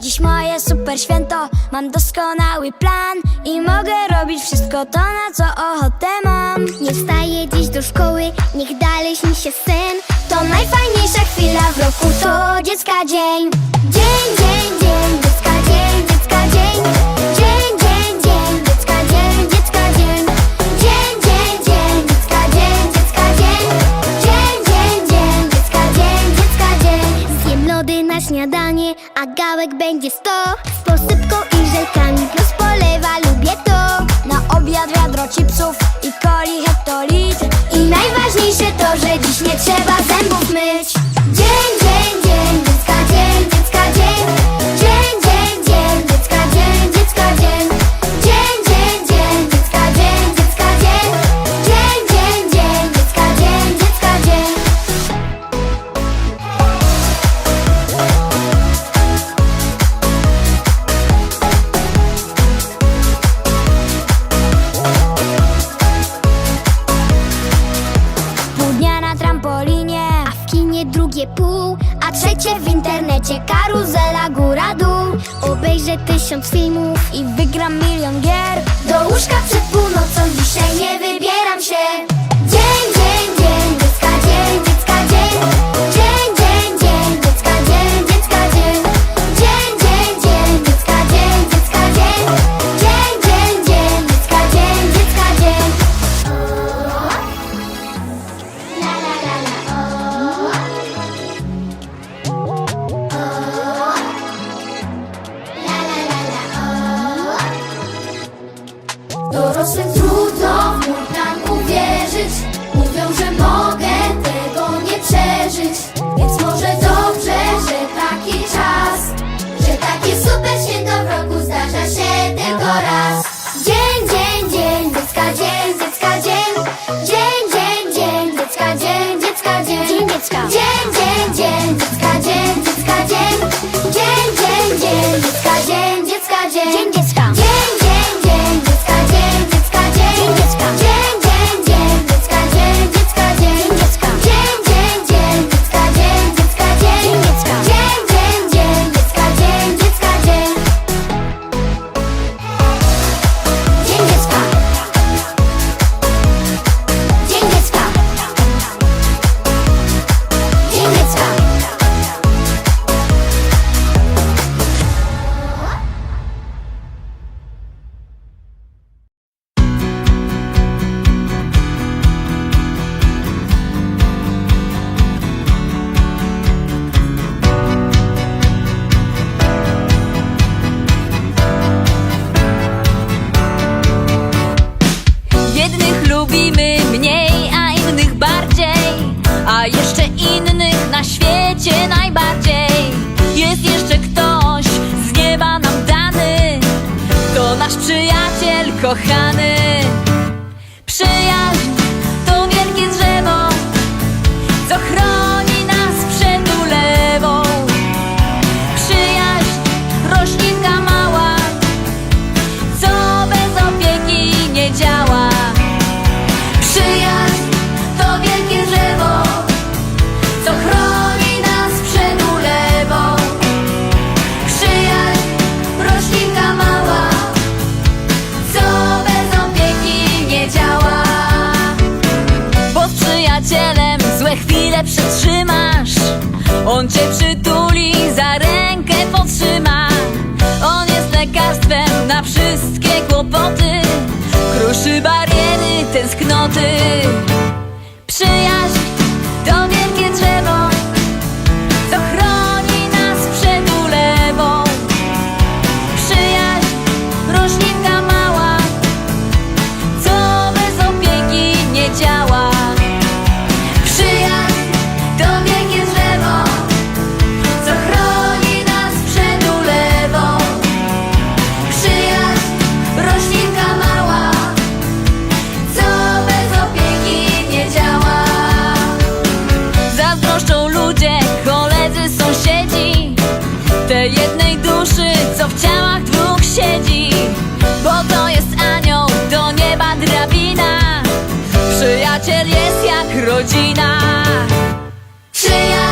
Dziś moje super święto, mam doskonały plan I mogę robić wszystko to, na co ochotę mam Nie wstaję dziś do szkoły, niech dalej śni się sen. To najfajniejsza chwila w roku, to dziecka dzień. Dzień, dzień, dzień, a gałek będzie sto. Z posypką i żelkami plus polewa, lubię to. Na obiad wiadro chipsów i coli hektolitr I najważniejsze to, że dziś nie trzeba zębów myć internecie karuzela góra-dół. Obejrzę tysiąc filmów I wygram milion gier. Do łóżka przed północą dzisiaj nie wybieram się. Dzień, dzień, dzień, lubimy mniej, a innych bardziej. A jeszcze innych na świecie najbardziej. Jest jeszcze ktoś z nieba nam dany. To nasz przyjaciel kochany On cię przytuli, za rękę podtrzyma On jest lekarstwem na wszystkie kłopoty. Kruszy bariery, tęsknoty tej jednej duszy, co w ciałach dwóch siedzi. Bo to jest anioł, do nieba drabina. Przyjaciel jest jak rodzina. Przyjaźń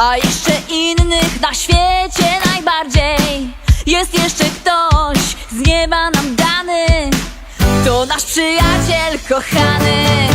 A jeszcze innych na świecie najbardziej. Jest jeszcze ktoś z nieba nam dany. To nasz przyjaciel kochany